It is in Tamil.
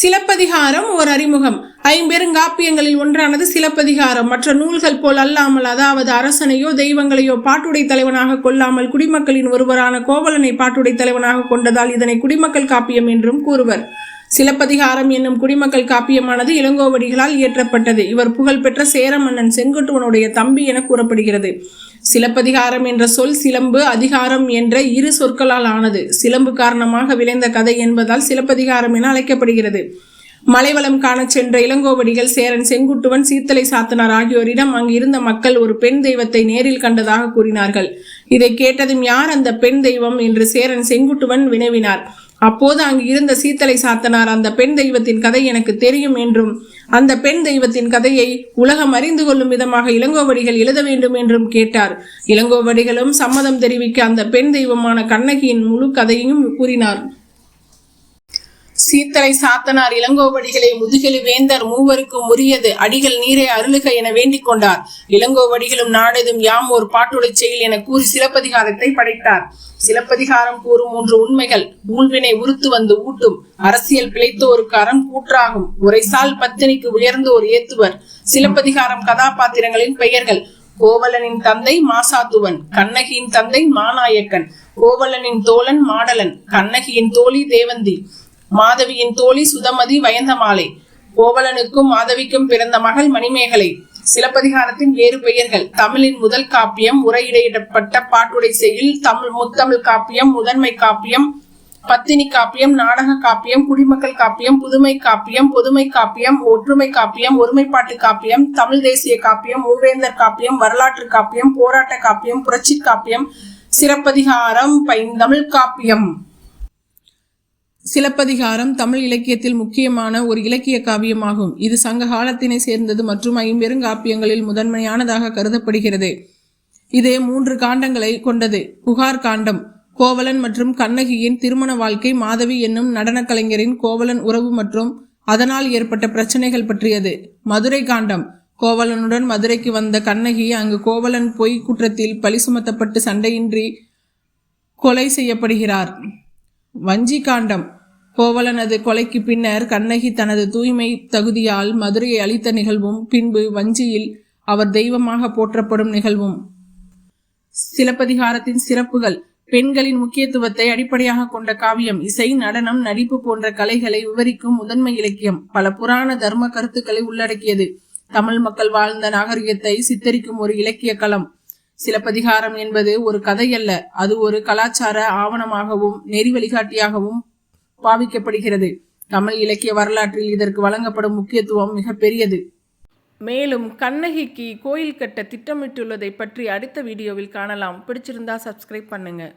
சிலப்பதிகாரம் ஓர் அறிமுகம். ஐம்பெருங்காப்பியங்களில் ஒன்றானது சிலப்பதிகாரம். மற்ற நூல்கள் போல் அல்லாமல் அதாவது அரசனையோ தெய்வங்களையோ பாட்டுடை தலைவனாக கொள்ளாமல் குடிமக்களின் ஒருவரான கோவலனை பாட்டுடை தலைவனாக கொண்டதால் இதனை குடிமக்கள் காப்பியம் என்றும் கூறுவர். சிலப்பதிகாரம் என்னும் குடிமக்கள் காப்பியமானது இளங்கோவடிகளால் இயற்றப்பட்டது. இவர் புகழ்பெற்ற சேர மன்னன் செங்குட்டுவனுடைய தம்பி என கூறப்படுகிறது. சிலப்பதிகாரம் என்ற சொல் சிலம்பு அதிகாரம் என்ற இரு சொற்களால் ஆனது. சிலம்பு காரணமாக விளைந்த கதை என்பதால் சிலப்பதிகாரம் என அழைக்கப்படுகிறது. மலைவளம் காணச் சென்ற இளங்கோவடிகள் சேரன் செங்குட்டுவன் சீத்தலை சாத்தனார் ஆகியோரிடம் அங்கு இருந்த மக்கள் ஒரு பெண் தெய்வத்தை நேரில் கண்டதாக கூறினார்கள். இதை கேட்டதும் யார் அந்த பெண் தெய்வம்? என்று சேரன் செங்குட்டுவன் வினவினார். அப்போது அங்கு இருந்த சீத்தலை சாத்தனார் அந்த பெண் தெய்வத்தின் கதை எனக்கு தெரியும் என்றும் அந்த பெண் தெய்வத்தின் கதையை உலகம் அறிந்து கொள்ளும் விதமாக இளங்கோவடிகள் எழுத வேண்டும் என்றும் கேட்டார். இளங்கோவடிகளும் சம்மதம் தெரிவிக்க அந்த பெண் தெய்வமான கண்ணகியின் முழு கதையையும் கூறினார். சீத்தலை சாத்தனார் இளங்கோவடிகளை முதுகெழு வேந்தர் மூவருக்கும் உரியது. அடிகள் நீரை அருளுக என வேண்டிக் கொண்டார். இளங்கோவடிகளும் நாடெதும் யாம் ஒரு பாட்டுடை செயல் என கூறி சிலப்பதிகாரத்தை படைத்தார். சிலப்பதிகாரம் கூறும் மூன்று உண்மைகள். ஊழ்வினை உறுத்து வந்து ஊட்டும். அரசியல் பிழைத்தோருக்கு அறம் கூற்றாகும். உரைசால் பத்தினிக்கு உயர்ந்தோர் ஏத்துவர். சிலப்பதிகாரம் கதாபாத்திரங்களின் பெயர்கள். கோவலனின் தந்தை மாசாத்துவன் கண்ணகியின் தந்தை மாநாயக்கன் கோவலனின் தோழன் மாடலன் கண்ணகியின் தோழி தேவந்தி. மாதவியின் தோழி சுதமதி வயந்தமாலை கோவலனுக்கும் மாதவிக்கும் பிறந்த மகள் மணிமேகலை. சிலப்பதிகாரத்தின் வேறு பெயர்கள். தமிழின் முதல் காப்பியம் உரையிடையிடப்பட்ட பாட்டுடை செயல் தமிழ் முத்தமிழ் காப்பியம் முதன்மை காப்பியம் பத்தினி காப்பியம் நாடக காப்பியம் குடிமக்கள் காப்பியம் புதுமை காப்பியம் பொதுமை காப்பியம் ஒற்றுமை காப்பியம் ஒருமைப்பாட்டு காப்பியம் தமிழ் தேசிய காப்பியம் மூவேந்தர் காப்பியம் வரலாற்று காப்பியம் போராட்ட காப்பியம் புரட்சி காப்பியம் சிறப்பதிகாரம் பைந்தமிழ் காப்பியம். சிலப்பதிகாரம் தமிழ் இலக்கியத்தில் முக்கியமான ஒரு இலக்கிய காவியமாகும். இது சங்க காலத்தினை சேர்ந்தது மற்றும் ஐம்பெருங்காப்பியங்களில் முதன்மையானதாக கருதப்படுகிறது. இது மூன்று காண்டங்களை கொண்டது. புகார் காண்டம் கோவலன் மற்றும் கண்ணகியின் திருமண வாழ்க்கை மாதவி என்னும் நடனக் கலைஞரின் கோவலன் உறவு மற்றும் அதனால் ஏற்பட்ட பிரச்சனைகள் பற்றியது. மதுரை காண்டம் கோவலனுடன் மதுரைக்கு வந்த கண்ணகி அங்கு கோவலன் பொய் குற்றத்தில் பழி சுமத்தப்பட்டு சண்டையின்றி கொலை செய்யப்படுகிறார். வஞ்சி காண்டம் கோவலனது கொலைக்கு பின்னர் கண்ணகி தனது தூய்மை தகுதியால் மதுரையை அளித்த நிகழ்வும் பின்பு வஞ்சியில் அவர் தெய்வமாக போற்றப்படும் நிகழ்வும். சிலப்பதிகாரத்தின் சிறப்புகள். பெண்களின் முக்கியத்துவத்தை அடிப்படையாக கொண்ட காவியம் இசை நடனம் நடிப்பு போன்ற கலைகளை விவரிக்கும் முதன்மை இலக்கியம். பல புராண தர்ம கருத்துக்களை உள்ளடக்கியது. தமிழ் மக்கள் வாழ்ந்த நாகரிகத்தை சித்தரிக்கும் ஒரு இலக்கிய களம். சிலப்பதிகாரம் என்பது ஒரு கதை அல்ல அது ஒரு கலாச்சார ஆவணமாகவும் நெறி வழிகாட்டியாகவும் பாவிக்கப்படுகிறது. தமிழ் இலக்கிய வரலாற்றில் இதற்கு வழங்கப்படும் முக்கியத்துவம் மிக பெரியது. மேலும் கண்ணகிக்கு கோயில் கட்ட திட்டமிட்டுள்ளதை பற்றி அடுத்த வீடியோவில் காணலாம். பிடிச்சிருந்தா சப்ஸ்கிரைப் பண்ணுங்கள்